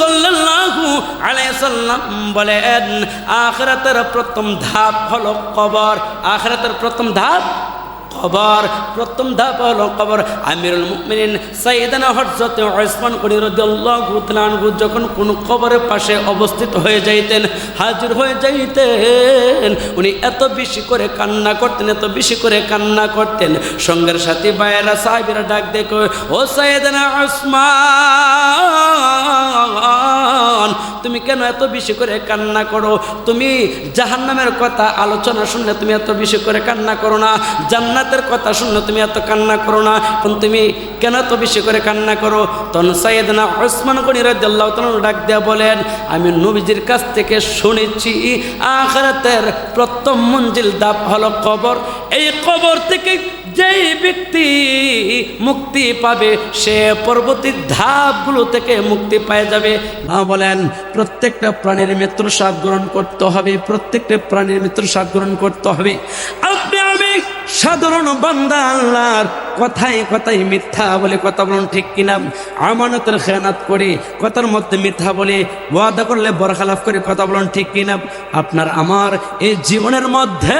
সাল্লাল্লাহু আলাইহি সাল্লাম বলেন আখিরাতের প্রথম ধাপ হলো কবর। আখিরাতের প্রথম ধাপ কবর প্রথম ধাপ হলো কবর আমিরুল মুমিনিন সাইয়েদানা হযরত ওসমান গনি রাদিয়াল্লাহু তাআলা যখন কোন কবরের পাশে অবস্থিত হয়ে যাইতেন, হাজির হয়ে যাইতেন, উনি এত বেশি করে কান্না করতেন, এত বেশি করে কান্না করতেন। সঙ্গের সাথে বায়েরা সাহেবেরা ডাক দেখো ও সাইয়েদানা ওসমান, তুমি কেন এত বেশি করে কান্না করো? তুমি জাহান্নামের কথা আলোচনা শুনলে তুমি এত বেশি করে কান্না করো না। জান্নাতের কথা শুনলে তুমি এত কান্না করো না, এখন তুমি কেন এত বেশি করে কান্না করো? তখন সাইয়েদনা ওসমান গনি তাআলা ডাক দেয়া বলেন, আমি নবীজির কাছ থেকে শুনেছি, আখিরাতের প্রথম মঞ্জিল দাপ হলো কবর। এই কবর থেকে যেই ব্যক্তি মুক্তি পাবে, সে পরবর্তী ধাপগুলো থেকে মুক্তি পেয়ে যাবে। মা বলেন, প্রত্যেকটা প্রাণীর মৃত্যুর স্বাদ গ্রহণ করতে হবে, প্রত্যেকটা প্রাণীর মৃত্যুর স্বাদ গ্রহণ করতে হবে। আপনি সাধারণ বান্দা আল্লাহর। কথায় কথায় মিথ্যা বলে কথা বলুন ঠিক কিনা? আমানতের খেয়ানাত করে কথার মধ্যে মিথ্যা বলে ওয়াদা করলে বরখালাফ করে কথা বলুন ঠিক কিনা? আপনার আমার এই জীবনের মধ্যে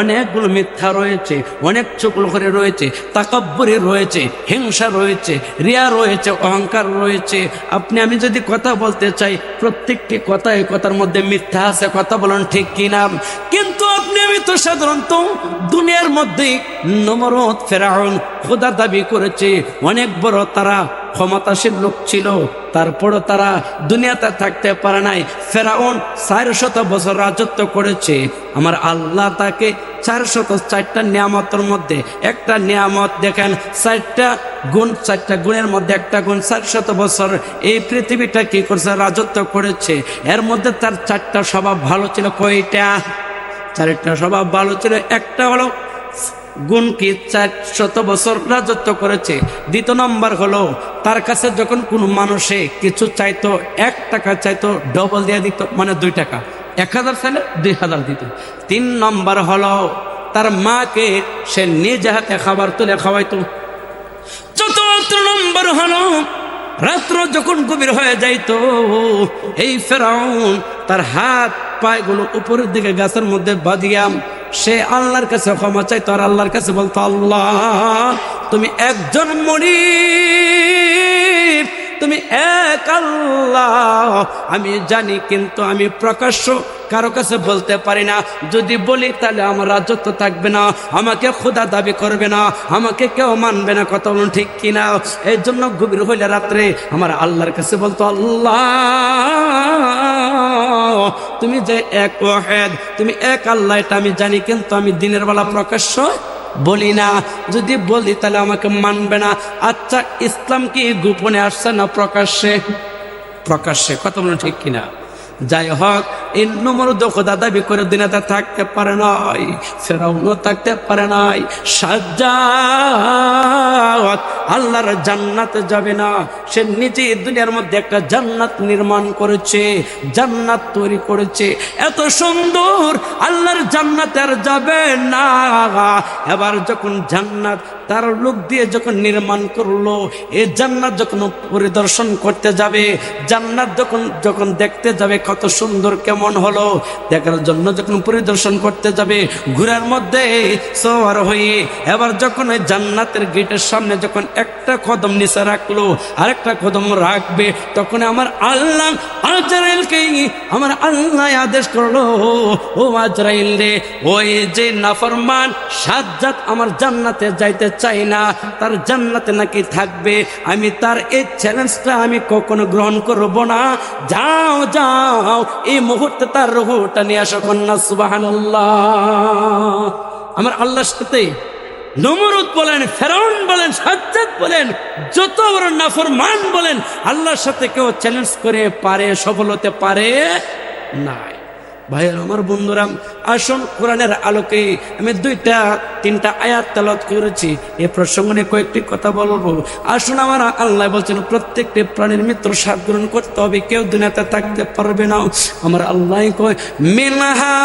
অনেকগুলো মিথ্যা রয়েছে, অনেক চুকলো করে রয়েছে, তাকাব্বরি রয়েছে, হিংসা রয়েছে, রিয়া রয়েছে, অহংকার রয়েছে। আপনি আমি যদি কথা বলতে চাই, প্রত্যেকটি কথায় কথার মধ্যে মিথ্যা আছে, কথা বলুন ঠিক কিনা? কিন্তু আপনি আমি তো সাধারণত দুনিয়ার মধ্যে নমরত ফেরাউন খোদা দাবি করেছে, অনেক বড় তারা ক্ষমতাশীল লোক ছিল, তারপরও তারা দুনিয়াতে থাকতে পারে নাই। ফেরাউন চার শত বছর রাজত্ব করেছে। আমার আল্লাহ তাকে চার শত চারটা নিয়ামতের মধ্যে একটা নিয়ামত দেখেন, চারটা গুণ, চারটা গুণের মধ্যে একটা গুণ চার শত বছর এই পৃথিবীটা কি করছে, রাজত্ব করেছে। এর মধ্যে তার চারটা স্বভাব ভালো ছিল, কয়টা? চারটা স্বভাব ভালো ছিল। একটা হলো গুণ কি চার শত বছর রাজত্ব করেছে। দ্বিতীয় নম্বর হলো, তার কাছে যখন কোনো মানুষে কিছু চাইতো, এক টাকা চাইতো ডবল দিয়ে দিত মানে দুই টাকা। এক হাজার চাইলে দুই হাজার দিত। তিন নম্বর হলো, তার মাকে সে নিজে হাতে খাবার তুলে খাওয়াইতো। চতুর্থ নম্বর হলো, রাত্র যখন গভীর হয়ে যাইতো, এই ফেরাউন তার হাত পায়গুলো উপরের দিকে গাছের মধ্যে বাঁধিয়াম সে আল্লাহর কাছে ক্ষমা চাইতো আর আল্লাহর কাছে বলতো, আল্লাহ, তুমি একজন মরি তুমি এক আল্লাহ। আমি জানি কিন্তু আমি প্রকাশ্য কারও কাছে বলতে পারি না। যদি বলি তাহলে আমার রাজত্ব থাকবে না, আমাকে খোদা দাবি করবে না, আমাকে কেউ মানবে না। কথা বলুন ঠিক কিনা? এই জন্য গভীর হইলে রাত্রে আমার আল্লাহর কাছে বলতো, আল্লাহ তুমি যে এক ওয়াহেদ, তুমি এক আল্লাহ, এটা আমি জানি, কিন্তু আমি দিনের বেলা প্রকাশ্য বলি না। যদি বলি, তাহলে আমাকে মানবে না। আচ্ছা ইসলাম কি গোপনে আসছে না প্রকাশ্যে? প্রকাশ্যে, কথা বলুন ঠিক কিনা? যাই হোক এই নম্বর দখদা দাবি করে, দিনাতে থাকতে পারে নাই, ফেরাউনও থাকতে পারে নাই, সাজ্জাদ আল্লাহর জান্নাতে যাবে না। সে নিজে দুনিয়ার মধ্যে একটা জান্নাত নির্মাণ করেছে, জান্নাত তৈরি করেছে। এত সুন্দর, আল্লাহর জান্নাতে আর যাবে না। এবার যখন জান্নাত তার লোক দিয়ে যখন নির্মাণ করল, এ জান্নাত যখন পরিদর্শন করতে যাবে, জান্নাত যখন যখন দেখতে যাবে কত সুন্দর কেমন হলো, দেখার জন্য যখন পরিদর্শন করতে যাবে ঘুরার মধ্যে সওয়ার হয়ে, এবার যখন ওই জান্নাতের গেটের সামনে যখন একটা কদম নিচে রাখল, আরেকটা কদম রাখবে। তখন আমার আল্লাহ আজরাইলকে আমার আল্লাহ আদেশ করল, ও আজরাইল রে, ওই যে নাফরমান সাজ্জাদ আমার জান্নাতে যাইতে চাই না, তার জান্নাতে নাকি থাকবে। আমি তার এই চ্যালেঞ্জটা আমি কখনো গ্রহণ করব না। যাও যাও, এই মুহূর্তে তার রুহটা নিয়ে আসো কন্যা, সুবহানাল্লাহ। আমার আল্লাহর সাথে নমরুদ বলেন, ফেরাউন বলেন, সাজ্জাদ বলেন, যত বড় নাফরমান বলেন, আল্লাহর সাথে কেউ চ্যালেঞ্জ করে পারে, সফল হতে পারে নাই। ভাইয়ের আমার বন্ধুরা, আসুন কোরআনের আলোকে আমি দুইটা, তিনটা আয়াত তেলত করেছি। এ প্রসঙ্গ কয়েকটি কথা বলব। আসুন আমার আল্লাহ বলছেন, প্রত্যেকটি প্রাণীর মিত্র স্বাদ গ্রহণ করতে হবে। কেউ দুনিয়াতে থাকতে পারবে না। আমার আল্লাহ কয়, মিনহা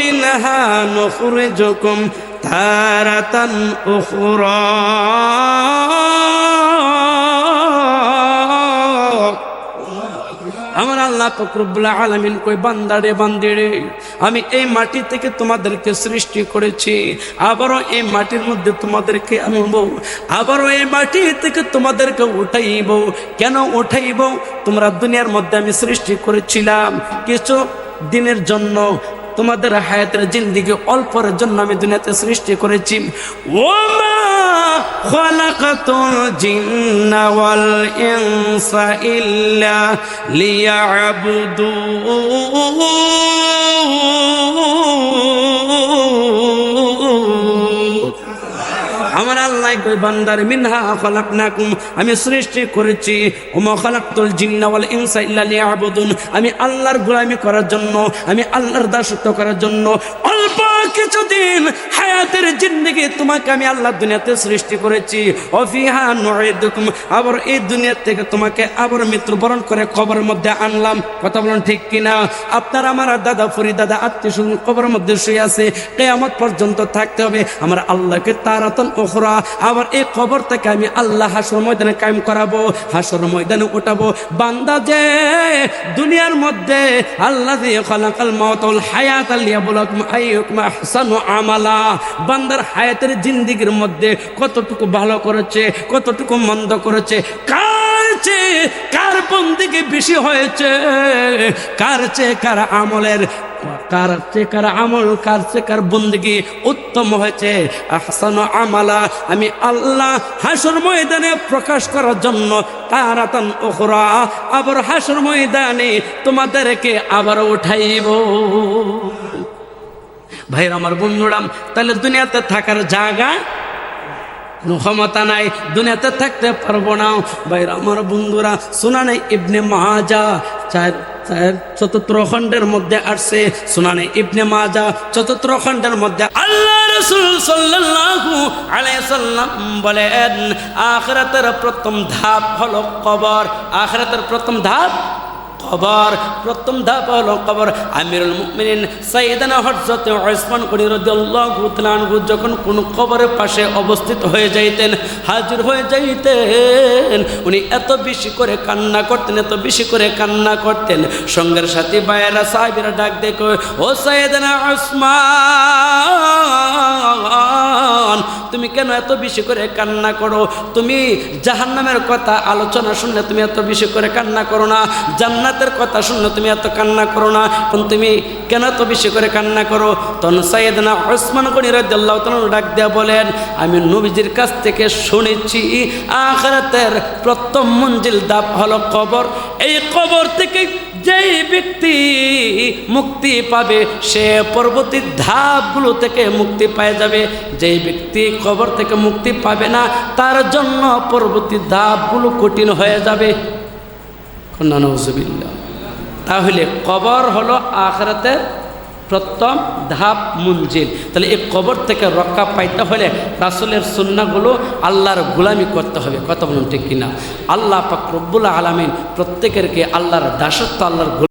মিনহা নুখরিজুকুম আমার আল্লাহ ফকরুবুল্লাহ আলমিন কই বান্দারে বান্দিরে আমি এই মাটি থেকে তোমাদেরকে সৃষ্টি করেছি। আবারও এই মাটির মধ্যে তোমাদেরকে আনব। আবারও এই মাটি থেকে তোমাদেরকে উঠাইব। কেন উঠাইব? তোমরা দুনিয়ার মধ্যে আমি সৃষ্টি করেছিলাম কিছু দিনের জন্য। তোমাদের হায়াতের জিন্দিগি অল্পের জন্য আমি দুনিয়াতে সৃষ্টি করেছি। ও মা ইল্লা বান্দার মিনহা খলাকনাকুম। আমি সৃষ্টি করেছি। জিন্না ওয়াল ইনসা ইল্লা লিয়াবুদুন। আমি আল্লাহর গোলামি করার জন্য, আমি আল্লাহর দাসত্ব করার জন্য অল্প কিছুদিন হায়াতের জিন্দেগি তোমাকে আমি আল্লাহ দুনিয়াতে সৃষ্টি করেছি, অফিহা নুইদুকুম আবার এই দুনিয়া থেকে তোমাকে আবার মৃত্যুবরণ করে কবরের মধ্যে আনলাম। কথা বলুন ঠিক কিনা? আপনার আমার দাদা ফরি দাদা আত্মীয় স্বজন কবরের মধ্যে শুয়ে আছে। কেয়ামত পর্যন্ত থাকতে হবে। আমার আল্লাহকে তারাতন ওখরা আবার এই খবর থেকে আমি আল্লাহ হাসর ময়দানে কায়েম করাবো, হাসর ময়দানে উঠাবো। বান্দা যে দুনিয়ার মধ্যে আল্লাহ খলাকাল মাওতাল হায়াত আলিয়া বলাকুম আইয়ুকুম আহসানু আমালা, বান্দার হায়াতের জিন্দিগির মধ্যে কতটুকু ভালো করেছে, কতটুকু মন্দ করেছে, কার চেয়ে, কার বন্দিকে বেশি হয়েছে, কার চেয়ে কার আমলের, কার চেয়ে কার আমল, কার চেয়ে কার বন্দিগি উত্তম হয়েছে? আহসান আমালা, আমি আল্লাহ হাসর ময়দানে প্রকাশ করার জন্য তারাতান ওখরা আবার হাসর ময়দানে তোমাদেরকে আবার উঠাইব। ভাইর আমার বন্ধুরাম, তাহলে দুনিয়াতে থাকার জায়গা ক্ষমতা নাই, দুনিয়াতে থাকতে পারব না। ভাইর আমার বন্ধুরা, সুনানে ইবনে মাহাজা, চার চতুর্থ খণ্ডের মধ্যে আসছে। সুনানে ইবনে মাজা চতুর্থ খণ্ডের মধ্যে আল্লাহ রসুল সাল্লাল্লাহু আলাইহি সাল্লাম বলেন, আখিরাতের প্রথম ধাপ হলো কবর, আখিরাতের প্রথম ধাপ কবর প্রথম ধাপ হলো কবর আমিরুল মুমিনিন সাইয়েদানা হযরত উসমান গনি রাদিয়াল্লাহু তাআলা যখন কোন কবরের পাশে অবস্থিত হয়ে যাইতেন, হাজির হয়ে যাইতেন, উনি এত বেশি করে কান্না করতেন, এত বেশি করে কান্না করতেন। সঙ্গের সাথে বায়েরা সাহেবেরা ডাক দেখো, ও সাইয়েদানা উসমান তুমি কেন এত বেশি করে কান্না করো? তুমি জাহান্নামের কথা আলোচনা শুনলে তুমি এত বেশি করে কান্না করো না। জান্নাতের কথা শুনলে তুমি এত কান্না করো না। এখন তুমি কেন এত বেশি করে কান্না করো? তখন সাইয়েদনা ওসমান গনি তাআলা ডাক দেয়া বলেন, আমি নবীজির কাছ থেকে শুনেছি, আখিরাতের প্রথম মঞ্জিল দাপ হলো কবর। এই কবর থেকে যেই ব্যক্তি মুক্তি পাবে, সে পরবর্তী ধাপগুলো থেকে মুক্তি পেয়ে যাবে। যেই ব্যক্তি কবর থেকে মুক্তি পাবে না, তার জন্য পরবর্তী ধাপগুলো কঠিন হয়ে যাবে। তাহলে কবর হলো আখরাতের প্রথম ধাপ, মঞ্জিল। তাহলে এই কবর থেকে রক্ষা পাইতে হলে রাসুলের সুন্নাগুলো আল্লাহর গুলামি করতে হবে। কথা বলুন ঠিক কিনা? আল্লাহ পাক রব্বুল আলমিন প্রত্যেকেরকে আল্লাহর দাসত্ব, আল্লাহর